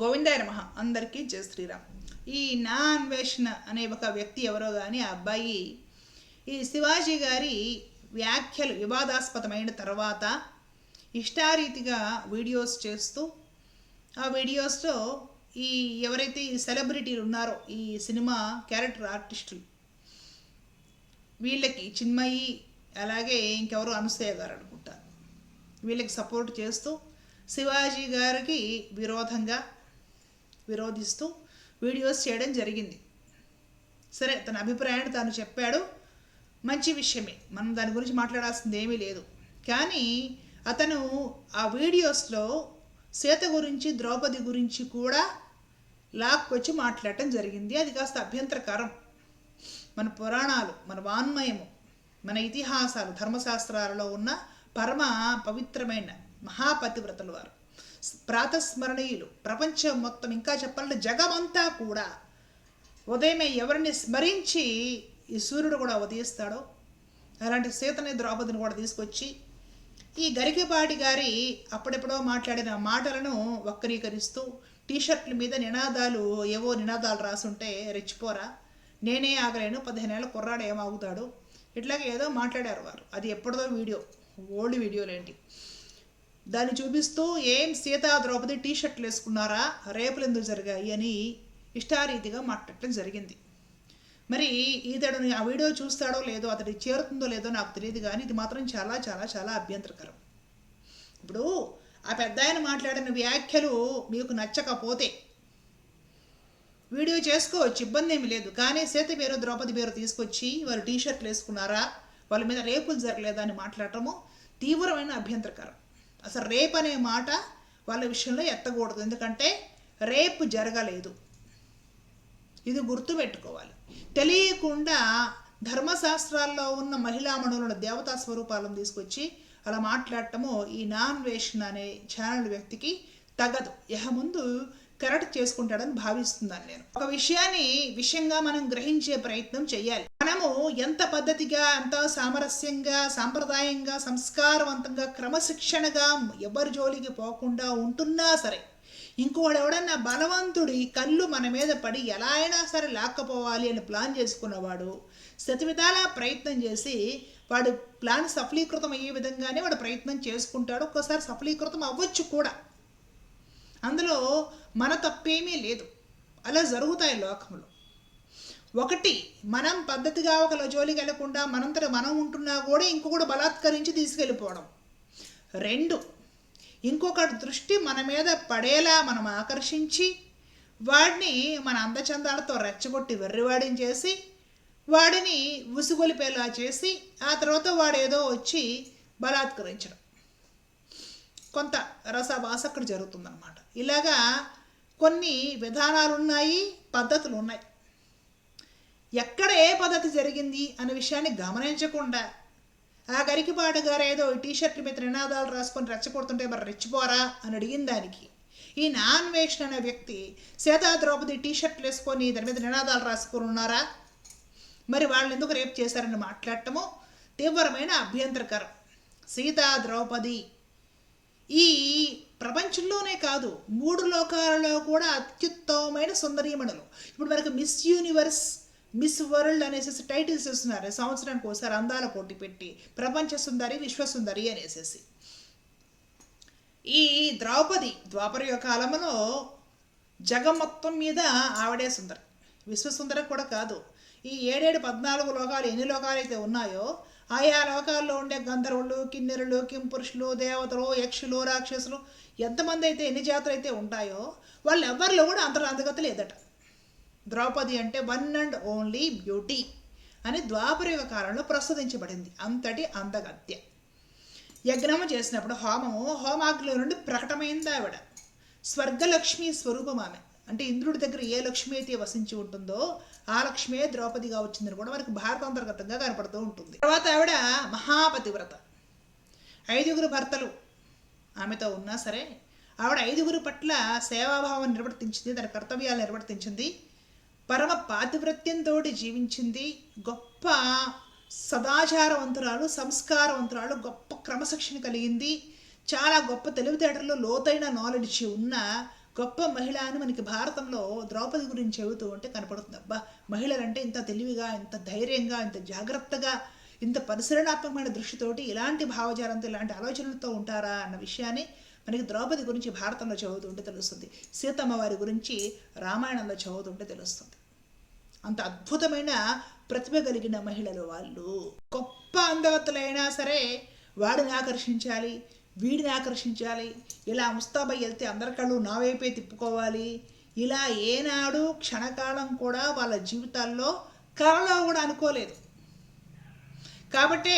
గోవిందాయ నమ. అందరికీ జయ శ్రీరామ్. ఈ నా అన్వేషణ అనే ఒక వ్యక్తి ఎవరో కానీ ఆ అబ్బాయి ఈ శివాజీ గారి వ్యాఖ్యలు వివాదాస్పదమైన తర్వాత ఇష్టారీతిగా వీడియోస్ చేస్తూ ఆ వీడియోస్లో ఈ ఎవరైతే ఈ సెలబ్రిటీలు ఉన్నారో ఈ సినిమా క్యారెక్టర్ ఆర్టిస్టులు వీళ్ళకి చిన్మయి అలాగే ఇంకెవరు అనసూయ గారు అనుకుంటారు వీళ్ళకి సపోర్ట్ చేస్తూ శివాజీ గారికి విరోధంగా విరోధిస్తూ వీడియోస్ చేయడం జరిగింది. సరే తన అభిప్రాయాన్ని తాను చెప్పాడు. మంచి విషయమే. మనం దాని గురించి మాట్లాడాల్సింది ఏమీ లేదు. కానీ అతను ఆ వీడియోస్లో సీత గురించి ద్రౌపది గురించి కూడా లాక్కొచ్చి మాట్లాడటం జరిగింది. అది కాస్త అభ్యంతరకరం. మన పురాణాలు మన వాన్మయము మన ఇతిహాసాలు ధర్మశాస్త్రాలలో ఉన్న పరమ పవిత్రమైన మహాపతివ్రతలు వారు. ప్రాతస్మరణీయులు. ప్రపంచం మొత్తం ఇంకా చెప్పాలంటే జగమంతా కూడా ఉదయమే ఎవరిని స్మరించి ఈ సూర్యుడు కూడా ఉదయిస్తాడో అలాంటి సీతని ద్రౌపదిని కూడా తీసుకొచ్చి ఈ గరికపాటి గారి అప్పుడెప్పుడో మాట్లాడిన మాటలను వక్రీకరిస్తూ టీషర్ట్ల మీద నినాదాలు ఏవో నినాదాలు రాసుంటే రెచ్చిపోరా. నేనే ఆగలేను పదిహేనేళ్ళ కుర్రాడు ఏమాగుతాడు ఇట్లాగే ఏదో మాట్లాడారు వారు. అది ఎప్పటిదో వీడియో ఓల్డ్ వీడియోలేంటి. దాన్ని చూపిస్తూ ఏం సీతా ద్రౌపది టీ షర్ట్లు వేసుకున్నారా? రేపులు ఎందుకు జరిగాయి? అని ఇష్టారీతిగా మాట్లాడటం జరిగింది. మరి ఇతడు ఆ వీడియో చూస్తాడో లేదో అతడికి చేరుతుందో లేదో నాకు తెలియదు కానీ ఇది మాత్రం చాలా చాలా చాలా అభ్యంతరకరం. ఇప్పుడు ఆ పెద్ద ఆయన మాట్లాడిన వ్యాఖ్యలు మీకు నచ్చకపోతే వీడియో చేసుకోవచ్చు ఇబ్బంది ఏమి లేదు. కానీ సీత పేరు ద్రౌపది పేరు తీసుకొచ్చి వారు టీ షర్ట్లు వేసుకున్నారా? వాళ్ళ మీద రేపులు జరగలేదా అని మాట్లాడటము తీవ్రమైన అభ్యంతరకరం. అసలు రేప్ అనే మాట వాళ్ళ విషయంలో ఎత్తకూడదు. ఎందుకంటే రేపు జరగలేదు. ఇది గుర్తుపెట్టుకోవాలి. తెలియకుండా ధర్మశాస్త్రాల్లో ఉన్న మహిళా మహిళామణులను దేవతా స్వరూపాలను తీసుకొచ్చి అలా మాట్లాడటము ఈ నాన్ వేషన్ అనే ఛానల్ వ్యక్తికి తగదు. యహ ముందు కరెక్ట్ చేసుకుంటాడని భావిస్తున్నాను నేను. ఒక విషయాన్ని విషయంగా మనం గ్రహించే ప్రయత్నం చేయాలి. మనము ఎంత పద్ధతిగా ఎంత సామరస్యంగా సాంప్రదాయంగా సంస్కారవంతంగా క్రమశిక్షణగా ఎవరి జోలికి పోకుండా ఉంటున్నా సరే ఇంకోడు ఎవడన్నా బలవంతుడి కళ్ళు మన మీద పడి ఎలా అయినా సరే లాక్కపోవాలి అని ప్లాన్ చేసుకున్నవాడు శతవిధాల ప్రయత్నం చేసి వాడు ప్లాన్ సఫలీకృతం అయ్యే విధంగానే వాడు ప్రయత్నం చేసుకుంటాడు ఒక్కోసారి సఫలీకృతం అవ్వచ్చు కూడా. అందులో మన తప్పేమీ లేదు. అలా జరుగుతాయి లోకంలో ఒకటి మనం పద్ధతిగా ఒక జోలికి వెళ్ళకుండా మనంతట మనం ఉంటున్నా కూడా ఇంకొకటి బలాత్కరించి తీసుకెళ్ళిపోవడం. రెండు ఇంకొకటి దృష్టి మన మీద పడేలా మనం ఆకర్షించి వాడిని మన అందచందాలతో రెచ్చగొట్టి వెర్రివాడిని చేసి వాడిని ఉసుగొలిపేలా చేసి ఆ తర్వాత వాడు ఏదో వచ్చి బలాత్కరించడం. కొంత రసభాస అక్కడ జరుగుతుందన్నమాట. ఇలాగా కొన్ని విధానాలు ఉన్నాయి పద్ధతులు ఉన్నాయి ఎక్కడ ఏ పద్ధతి జరిగింది అనే విషయాన్ని గమనించకుండా ఆ గరికిపాటు గారు ఏదో టీషర్ట్ మీద నినాదాలు రాసుకొని రెచ్చగొడుతుంటే మరి రెచ్చిపోరా అని అడిగిన దానికి ఈ నాన్వేషన్ అనే వ్యక్తి సీతా ద్రౌపది టీషర్ట్లు వేసుకొని దాని మీద నినాదాలు రాసుకొని ఉన్నారా? మరి వాళ్ళని ఎందుకు రేపు చేశారని మాట్లాడటము తీవ్రమైన అభ్యంతరకరం. సీతా ద్రౌపది ఈ ప్రపంచంలోనే కాదు మూడు లోకాలలో కూడా అత్యుత్తమమైన సుందరీమణులు. ఇప్పుడు మనకు మిస్ యూనివర్స్ మిస్ వరల్డ్ అనేసి టైటిల్స్ ఇస్తున్నారు సంవత్సరానికి ఒకసారి అందాల పోటీ పెట్టి ప్రపంచ సుందరి విశ్వసుందరి అనేసి ఈ ద్రౌపది ద్వాపర కాలంలో జగం మొత్తం మీద ఆవిడే సుందరి. విశ్వసుందరి కూడా కాదు. ఈ ఏడేడు పద్నాలుగు లోకాలు ఎన్ని లోకాలు అయితే ఉన్నాయో ఆయా లోకాల్లో ఉండే గంధర్వులు కిన్నెరులు కింపురుషులు దేవతలు యక్షులు రాక్షసులు ఎంతమంది అయితే ఎన్ని జాతులు అయితే ఉంటాయో వాళ్ళు ఎవరిలో కూడా అంతలో అందగత లేదట. ద్రౌపది అంటే వన్ అండ్ ఓన్లీ బ్యూటీ అని ద్వాపరయుగ కాలంలో ప్రస్తుతించబడింది. అంతటి అందగత్య. యజ్ఞము చేసినప్పుడు హోమము హోమాగ్ని నుండి ప్రకటమైంది ఆవిడ. స్వర్గలక్ష్మి స్వరూపం ఆమె. అంటే ఇంద్రుడి దగ్గర ఏ లక్ష్మి అయితే వసించి ఉంటుందో ఆ లక్ష్మియే ద్రౌపదిగా వచ్చిందని కూడా మనకి భారతాంతర్గతంగా కనపడుతూ ఉంటుంది. తర్వాత ఆవిడ మహాపతివ్రత. ఐదుగురు భర్తలు ఆమెతో ఉన్నా సరే ఆవిడ ఐదుగురు పట్ల సేవాభావం నిర్వర్తించింది తన కర్తవ్యాలు నిర్వర్తించింది పరమ పాతివ్రత్యంతో జీవించింది. గొప్ప సదాచారవంతురాలు సంస్కారవంతురాలు గొప్ప క్రమశిక్షణ కలిగింది. చాలా గొప్ప తెలివితేటల్లో లోతైన నాలెడ్జ్ ఉన్న గొప్ప మహిళ అని మనకి భారతంలో ద్రౌపది గురించి చెబుతూ ఉంటే కనపడుతుంది. అబ్బా మహిళలంటే ఇంత తెలివిగా ఇంత ధైర్యంగా ఇంత జాగ్రత్తగా ఇంత పరిశీలనాత్మకమైన దృష్టితోటి ఇలాంటి భావజాలంతో ఇలాంటి ఆలోచనలతో ఉంటారా అన్న విషయాన్ని మనకి ద్రౌపది గురించి భారతంలో చదువుతుంటే తెలుస్తుంది. సీతమ్మ వారి గురించి రామాయణంలో చదువుతుంటే తెలుస్తుంది. అంత అద్భుతమైన ప్రతిభ కలిగిన మహిళలు వాళ్ళు. గొప్ప అందవతులైనా సరే వాడిని ఆకర్షించాలి వీడిని ఆకర్షించాలి ఇలా ముస్తాబై వెళ్తే అందరి కళ్ళు నా వైపే తిప్పుకోవాలి. ఇలా ఏనాడు క్షణకాలం కూడా వాళ్ళ జీవితాల్లో కలలో కూడా అనుకోలేదు. కాబట్టే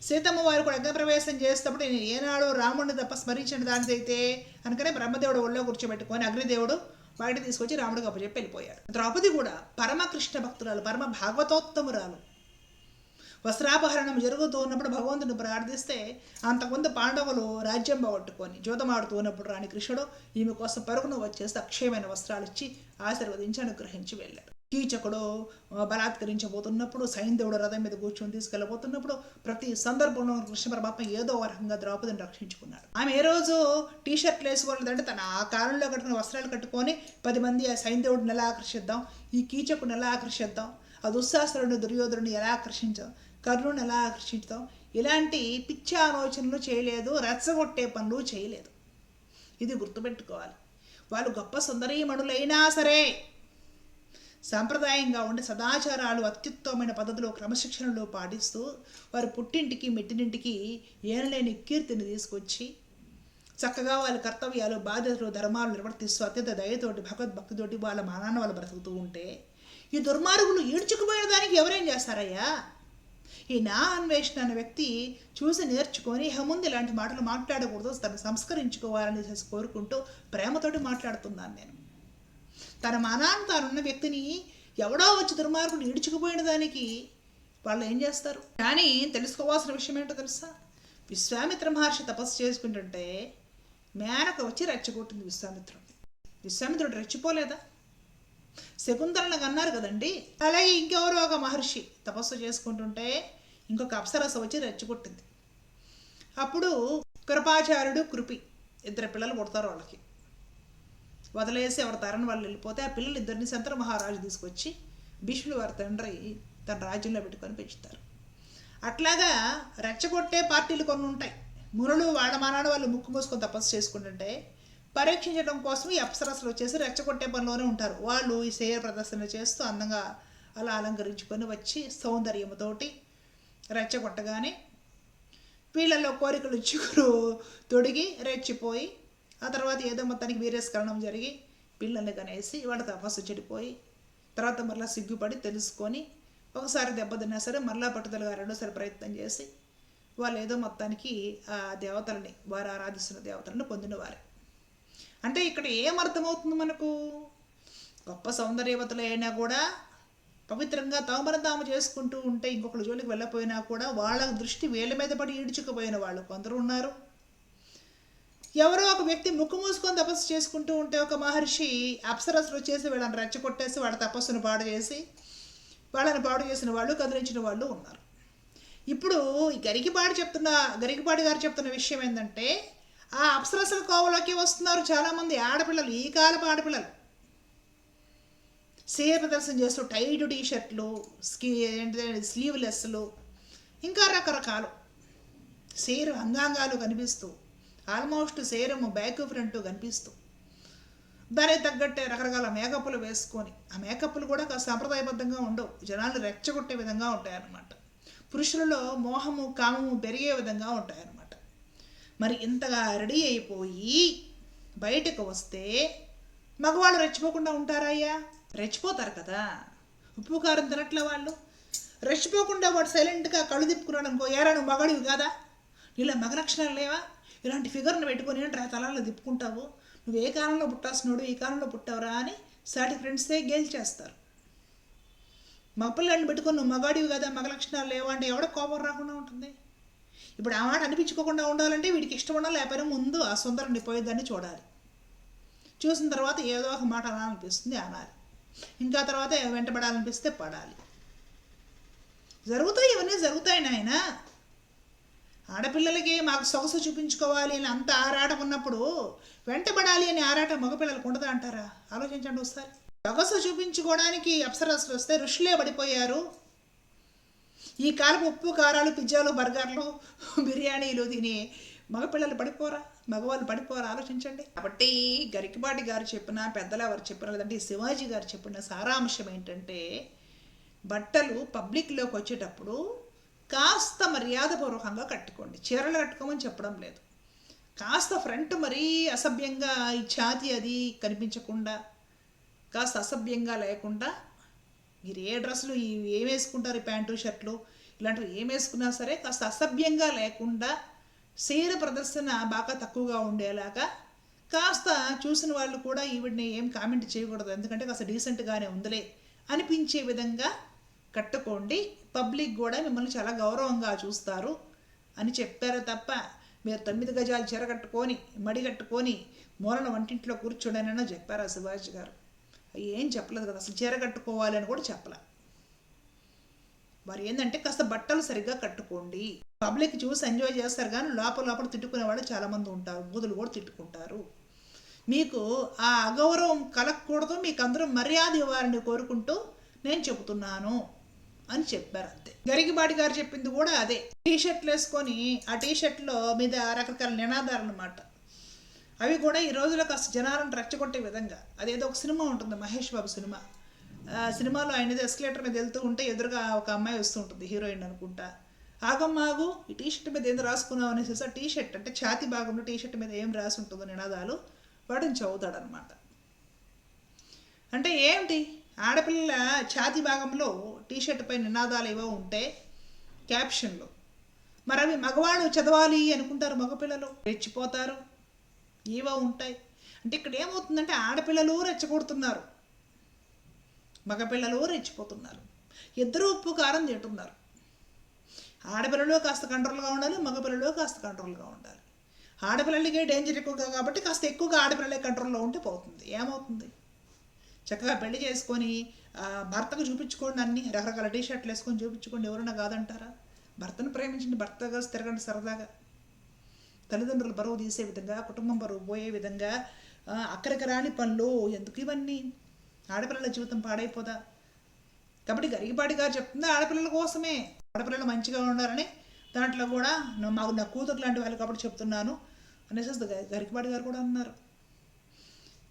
సీతమ్మ వారు కూడా అగ్నిప్రవేశం చేసేటప్పుడు నేను ఏనాడు రాముడిని తప్ప స్మరించిన దానిదైతే అనుకనే బ్రహ్మదేవుడు ఒళ్ళో కూర్చోబెట్టుకొని అగ్నిదేవుడు వాటిని తీసుకొచ్చి రాముడికి అప్పచెప్పి వెళ్ళిపోయాడు. ద్రౌపది కూడా పరమకృష్ణ భక్తురాలు పరమ భాగవతోత్తమురాలు. వస్త్రాపహరణం జరుగుతూ ఉన్నప్పుడు భగవంతుని ప్రార్థిస్తే అంతకుముందు పాండవులు రాజ్యం పోగొట్టుకొని జూతమాడుతూ ఉన్నప్పుడు రాణి కృష్ణుడు ఈమె కోసం పరుగును వచ్చేసి అక్షయమైన వస్త్రాలు ఇచ్చి ఆశీర్వదించి అనుగ్రహించి వెళ్ళాడు. కీచకుడు బలాత్కరించబోతున్నప్పుడు సైంధవుడు రథం మీద కూర్చొని తీసుకెళ్ళబోతున్నప్పుడు ప్రతి సందర్భంలో కృష్ణ పరమాత్మ ఏదో ఒక రకంగా ద్రౌపదిని రక్షించుకున్నాడు ఆమె ఏ రోజు టీ షర్ట్లు వేసుకోలేదంటే తన ఆ కాలంలో కట్టుకున్న వస్త్రాలు కట్టుకొని పది మంది ఆ సైంధవుడిని ఎలా ఆకర్షిద్దాం ఈ కీచకుడిని ఎలా ఆకర్షిద్దాం ఆ దుస్సాహసురుని దుర్యోధనుని ఎలా ఆకర్షించాం కర్ణుని ఎలా ఆకర్షించుతాం ఇలాంటి పిచ్చి ఆలోచనలు చేయలేదు రెచ్చగొట్టే పనులు చేయలేదు. ఇది గుర్తుపెట్టుకోవాలి. వాళ్ళు గొప్ప సుందరీమణులైనా సరే సాంప్రదాయంగా ఉండే సదాచారాలు అత్యుత్తమైన పద్ధతిలో క్రమశిక్షణలో పాటిస్తూ వారి పుట్టింటికి మెట్టినింటికి ఏనలేని కీర్తిని తీసుకొచ్చి చక్కగా వాళ్ళ కర్తవ్యాలు బాధ్యతలు ధర్మాలు నిర్వర్తిస్తూ అత్యంత దయతోటి భగవద్భక్తితోటి వాళ్ళ మానాన్న వాళ్ళు బ్రతుకుతూ ఉంటే ఈ దుర్మార్గులు ఈడ్చుకుపోయిన దానికి ఎవరేం చేస్తారయ్యా? ఈ నా అన్వేషణ అనే వ్యక్తి చూసి నేర్చుకొని ఇహ ముందు ఇలాంటి మాటలు మాట్లాడకూడదు తను సంస్కరించుకోవాలని చేసి కోరుకుంటూ ప్రేమతోటి మాట్లాడుతున్నాను నేను. తన మానాన్ని తానున్న వ్యక్తిని ఎవడో వచ్చి దుర్మార్గుడు ఈడ్చుకుపోయిన దానికి వాళ్ళు ఏం చేస్తారు? కానీ తెలుసుకోవాల్సిన విషయం ఏంటో తెలుసా? విశ్వామిత్ర మహర్షి తపస్సు చేసుకుంటుంటే మేనక వచ్చి రెచ్చగొట్టింది విశ్వామిత్రుడిని విశ్వామిత్రుడు రెచ్చిపోలేదా? శకుంతలను అన్నారు కదండి. అలాగే ఇంకెవరో ఒక మహర్షి తపస్సు చేసుకుంటుంటే ఇంకొక అప్సరస వచ్చి రెచ్చగొట్టింది. అప్పుడు కృపాచార్యుడు కృపి. ఇద్దరు పిల్లలు పుడతారు వాళ్ళకి. వదిలేసి ఎవరి తరని వాళ్ళు వెళ్ళిపోతే ఆ పిల్లలు ఇద్దరిని శంతర మహారాజు తీసుకొచ్చి భీష్ముడు వారి తండ్రి తన రాజ్యంలో పెట్టుకొని పెంచుతారు. అట్లాగా రెచ్చగొట్టే పార్టీలు కొన్ని ఉంటాయి. మునులు వాడమానాడు వాళ్ళు ముక్కు మూసుకొని తపస్సు చేసుకుంటుంటే పరీక్షించడం కోసం ఈ అప్సరసలు వచ్చేసి రెచ్చగొట్టే పనిలోనే ఉంటారు. వాళ్ళు ఈ శరీర ప్రదర్శన చేస్తూ అందంగా అలా అలంకరించుకొని వచ్చి సౌందర్యముతోటి రెచ్చగొట్టగానే వీళ్ళల్లో కోరికలు చిగురు తొడిగి రెచ్చిపోయి ఆ తర్వాత ఏదో మొత్తానికి వీరేస్కరణం జరిగి పిల్లల్ని కనేసి వాళ్ళ తపస్సు చెడిపోయి తర్వాత మరలా సిగ్గుపడి తెలుసుకొని ఒకసారి దెబ్బతిన్నా సరే మరలా పట్టుదలగా రెండోసారి ప్రయత్నం చేసి వాళ్ళు ఏదో మొత్తానికి ఆ దేవతలని వారు ఆరాధిస్తున్న దేవతలను పొందినవారే. అంటే ఇక్కడ ఏమర్థమవుతుంది మనకు? గొప్ప సౌందర్యవతలు అయినా కూడా పవిత్రంగా తామర తాము చేసుకుంటూ ఉంటే ఇంకొకరి జోలికి వెళ్ళపోయినా కూడా వాళ్ళ దృష్టి వేళ్ళ మీద పడి ఈడ్చుకుపోయిన వాళ్ళు కొందరు ఉన్నారు. ఎవరో ఒక వ్యక్తి ముక్కు మూసుకొని తపస్సు చేసుకుంటూ ఉంటే ఒక మహర్షి అప్సరసులు వచ్చేసి వీళ్ళని రెచ్చగొట్టేసి వాళ్ళ తపస్సును పాడు చేసి వాళ్ళని పాడు చేసిన వాళ్ళు కదిలించిన వాళ్ళు ఉన్నారు. ఇప్పుడు గరికిపాడి గరికిపాడు చెప్తున్న గరికిపాడి గారు చెప్తున్న విషయం ఏంటంటే ఆ అప్సరసుల కోవలోకి వస్తున్నారు చాలామంది ఆడపిల్లలు ఈ కాలపు ఆడపిల్లలు. శరీర ప్రదర్శన చేస్తూ టైట్ టీ షర్ట్లు స్కీ ఏంటంటే స్లీవ్లెస్లు ఇంకా రకరకాలు. సేరు అంగాంగాలు కనిపిస్తూ ఆల్మోస్ట్ శరీరము బ్యాక్ ఫ్రంట్ కనిపిస్తూ. దానికి తగ్గట్టే రకరకాల మేకప్లు వేసుకొని ఆ మేకప్లు కూడా కాస్త సాంప్రదాయబద్ధంగా ఉండవు. జనాలు రెచ్చగొట్టే విధంగా ఉంటాయన్నమాట. పురుషులలో మోహము కామము పెరిగే విధంగా ఉంటాయన్నమాట. మరి ఇంతగా రెడీ అయిపోయి బయటకు వస్తే మగవాళ్ళు రెచ్చిపోకుండా ఉంటారయ్యా రెచ్చిపోతారు కదా. ఉప్పు కారం తినట్లే వాళ్ళు. రెచ్చిపోకుండా వాడు సైలెంట్గా కళ్ళు తిప్పుకున్నాడు అనుకో ఏరా నువ్వు మగాడివి కాదా? నీళ్ళ మగ లక్షణాలు లేవా? ఇలాంటి ఫిగర్ని పెట్టుకొని ఏంట్రా తలాల్లో తిప్పుకుంటావు? నువ్వు ఏ కాలంలో పుట్టాల్సినోడు ఈ కాలంలో పుట్టావురా అని సాటి ఫ్రెండ్సే గేల్చేస్తారు మా పిల్లల్ని పెట్టుకొని నువ్వు మగాడివి కదా మగ లక్షణాలు లేవా అంటే ఎవడ కోపం రాకుండా ఉంటుంది? ఇప్పుడు ఆ మాట అనిపించుకోకుండా ఉండాలంటే వీడికి ఇష్టం ఉండాలి లేకపోయినా ముందు ఆ సుందరం పోయేదాన్ని చూడాలి. చూసిన తర్వాత ఏదో ఒక మాట అనాలనిపిస్తుంది అనాలి. ఇంకా తర్వాత వెంటబడాలనిపిస్తే పడాలి. జరుగుతాయి ఇవన్నీ జరుగుతాయి నాయనా. ఆడపిల్లలకి మాకు సొగసు చూపించుకోవాలి అని అంత ఆరాటం ఉన్నప్పుడు వెంటబడాలి అని ఆరాటం మగపిల్లలకు ఉండదా అంటారా? ఆలోచించండి ఒకసారి. సొగసు చూపించుకోవడానికి అప్సరసలు వస్తే ఋషులే పడిపోయారు. ఈ కాలపు ఉప్పు కారాలు పిజ్జాలు బర్గర్లు బిర్యానీలు తిని మగపిల్లలు పడిపోరా? మగవాళ్ళు పడిపోరా? ఆలోచించండి. కాబట్టి గరికపాటి గారు చెప్పిన పెద్దలు ఎవరు చెప్పిన లేదంటే శివాజీ గారు చెప్పిన సారాంశం ఏంటంటే బట్టలు పబ్లిక్లోకి వచ్చేటప్పుడు కాస్త మర్యాదపూర్వకంగా కట్టుకోండి. చీరలు కట్టుకోమని చెప్పడం లేదు. కాస్త ఫ్రంట్ మరీ అసభ్యంగా ఈ ఛాతి అది కనిపించకుండా కాస్త అసభ్యంగా లేకుండా మీరు ఏ డ్రెస్సులు ఏమేసుకుంటారు ఏం వేసుకుంటారు ప్యాంటు షర్ట్లు ఇలాంటివి ఏం వేసుకున్నా సరే కాస్త అసభ్యంగా లేకుండా శరీర ప్రదర్శన బాగా తక్కువగా ఉండేలాగా కాస్త చూసిన వాళ్ళు కూడా ఈవిడిని ఏం కామెంట్ చేయకూడదు. ఎందుకంటే కాస్త డీసెంట్గానే ఉందిలే అనిపించే విధంగా కట్టుకోండి. పబ్లిక్ కూడా మిమ్మల్ని చాలా గౌరవంగా చూస్తారు అని చెప్పారు తప్ప మీరు తొమ్మిది గజాలు చీర కట్టుకొని మడి కట్టుకొని మూలన వంటింట్లో కూర్చోడనైనా చెప్పారా శివాజీ గారు. ఏం చెప్పలేదు కదా అసలు చీర కట్టుకోవాలని కూడా చెప్పలే. మరి ఏంటంటే కాస్త బట్టలు సరిగ్గా కట్టుకోండి. పబ్లిక్ చూసి ఎంజాయ్ చేస్తారు కానీ లోపల లోపల తిట్టుకునే వాళ్ళు చాలామంది ఉంటారు బూదులు కూడా తిట్టుకుంటారు. మీకు ఆ అగౌరవం కలగకూడదు మీకు అందరూ మర్యాద ఇవ్వాలని కోరుకుంటూ నేను చెబుతున్నాను. అని చెప్పారు అంతే. గరిగిబాటి గారు చెప్పింది కూడా అదే. టీ షర్ట్లు వేసుకొని ఆ టీ షర్ట్లో మీద రకరకాల నినాదాలు అన్నమాట. అవి కూడా ఈ రోజుల్లో కాస్త జనాలను రెచ్చగొట్టే విధంగా. అదేదో ఒక సినిమా ఉంటుంది మహేష్ బాబు సినిమా. సినిమాలో ఆయన ఏదో ఎస్కలేటర్ మీద వెళ్తూ ఉంటే ఎదురుగా ఒక అమ్మాయి వస్తూ ఉంటుంది హీరోయిన్ అనుకుంటా. ఆగమ్మాగు ఈ టీ షర్ట్ మీద ఏదో రాసుకున్నావు అనేసి ఆ టీ షర్ట్ అంటే ఛాతి భాగంలో టీ షర్ట్ మీద ఏం రాసి ఉంటుందో నినాదాలు వాడిని చదువుతాడనమాట అంటే ఏమిటి ఆడపిల్లల ఛాతి భాగంలో టీ షర్ట్ పై నినాదాలు ఏవో ఉంటే క్యాప్షన్లో. మరి అవి మగవాడు చదవాలి అనుకుంటారు మగపిల్లలు. రెచ్చిపోతారు. ఏవో ఉంటాయి. అంటే ఇక్కడ ఏమవుతుందంటే ఆడపిల్లలు రెచ్చగొడుతున్నారు. మగపిల్లలు రెచ్చిపోతున్నారు. ఇద్దరు ఉప్పు కారం తింటున్నారు. ఆడపిల్లలు కాస్త కంట్రోల్గా ఉండాలి మగపిల్లలు కాస్త కంట్రోల్గా ఉండాలి. ఆడపిల్లలకే డేంజర్ ఎక్కువగా కాబట్టి కాస్త ఎక్కువగా ఆడపిల్లలే కంట్రోల్లో ఉంటే పోతుంది. ఏమవుతుంది? చక్కగా పెళ్ళి చేసుకొని భర్తకు చూపించుకోండి అన్ని రకరకాల టీ షర్ట్లు వేసుకొని చూపించుకోండి ఎవరైనా కాదంటారా? భర్తను ప్రేమించండి భర్తగా తిరగండి సరదాగా. తల్లిదండ్రులు బరువు తీసే విధంగా కుటుంబం బరువు పోయే విధంగా అక్కడికి రాని పనులు ఎందుకు ఇవన్నీ? ఆడపిల్లల జీవితం పాడైపోదా? కాబట్టి గరిగిపాటి గారు చెప్తుంది ఆడపిల్లల కోసమే. ఆడపిల్లలు మంచిగా ఉండాలని దాంట్లో కూడా మాకు నా కూతురు లాంటి వాళ్ళు కాబట్టి చెప్తున్నాను. అనేసి గరికిపాటి గారు కూడా అన్నారు.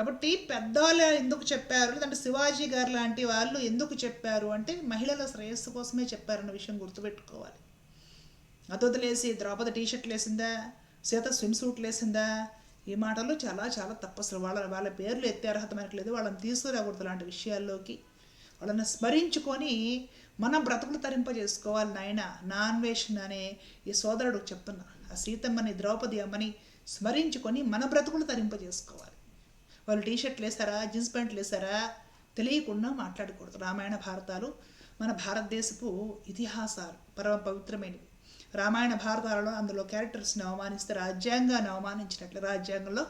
కాబట్టి పెద్దవాళ్ళు ఎందుకు చెప్పారు? లేదంటే శివాజీ గారు లాంటి వాళ్ళు ఎందుకు చెప్పారు? అంటే మహిళల శ్రేయస్సు కోసమే చెప్పారన్న విషయం గుర్తుపెట్టుకోవాలి. అదొదిలేసి ద్రౌపది టీ షర్ట్లు వేసిందా సీత స్విమ్ సూట్లు వేసిందా ఈ మాటలు చాలా చాలా తప్పు అసలు వాళ్ళ వాళ్ళ పేర్లు ఎత్తే అర్హత మనకు లేదు. వాళ్ళని తీసుకురాకూడదు లాంటి విషయాల్లోకి. వాళ్ళని స్మరించుకొని మన బ్రతుకులు తరింపజేసుకోవాలి నాయన. నాన్వేషన్ అనే ఈ సోదరుడు చెప్తున్నా. ఆ సీతమ్మని ద్రౌపది అమ్మని స్మరించుకొని మన బ్రతుకులు తరింపజేసుకోవాలి. వాళ్ళు టీ షర్ట్లు వేసారా జీన్స్ ప్యాంట్లు వేసారా తెలియకుండా మాట్లాడకూడదు. రామాయణ భారతాలు మన భారతదేశపు ఇతిహాసాలు పరమ పవిత్రమైనవి. రామాయణ భారతాలలో అందులో క్యారెక్టర్స్ని అవమానిస్తే రాజ్యాంగాన్ని అవమానించినట్లు రాజ్యాంగంలో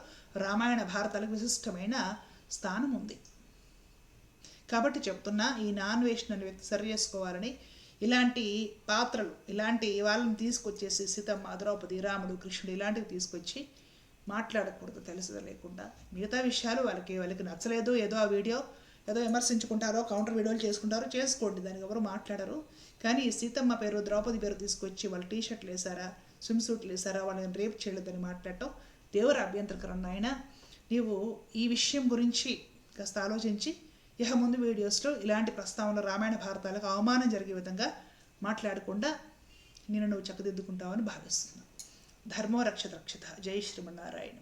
రామాయణ భారతాలకు విశిష్టమైన స్థానం ఉంది. కాబట్టి చెప్తున్నా ఈ నాన్ వేషన్ అనే వ్యక్తి సరి చేసుకోవాలని ఇలాంటి పాత్రలు ఇలాంటి వాళ్ళని తీసుకొచ్చేసి సీతమ్మ ద్రౌపది రాముడు కృష్ణుడు ఇలాంటివి తీసుకొచ్చి మాట్లాడకూడదు తెలుసుదా లేకుండా. మిగతా విషయాలు వాళ్ళకి వాళ్ళకి నచ్చలేదు ఏదో ఆ వీడియో ఏదో విమర్శించుకుంటారో కౌంటర్ వీడియోలు చేసుకుంటారో చేసుకోండి దానికి ఎవరు మాట్లాడరు. కానీ ఈ సీతమ్మ పేరు ద్రౌపది పేరు తీసుకొచ్చి వాళ్ళు టీ షర్ట్లు వేసారా స్విమ్ సూట్లు వేసారా వాళ్ళని రేపు చేయలేదని మాట్లాడటం దేవుడు అభ్యంతరకరం నాయన. నీవు ఈ విషయం గురించి కాస్త ఆలోచించి ఇహ ముందు వీడియోస్లో ఇలాంటి ప్రస్తావనలు రామాయణ భారతాలకు అవమానం జరిగే విధంగా మాట్లాడకుండా నేను నువ్వు చక్కదిద్దుకుంటావని భావిస్తున్నాను. ధర్మో రక్షత రక్షత జై శ్రీమన్నారాయణ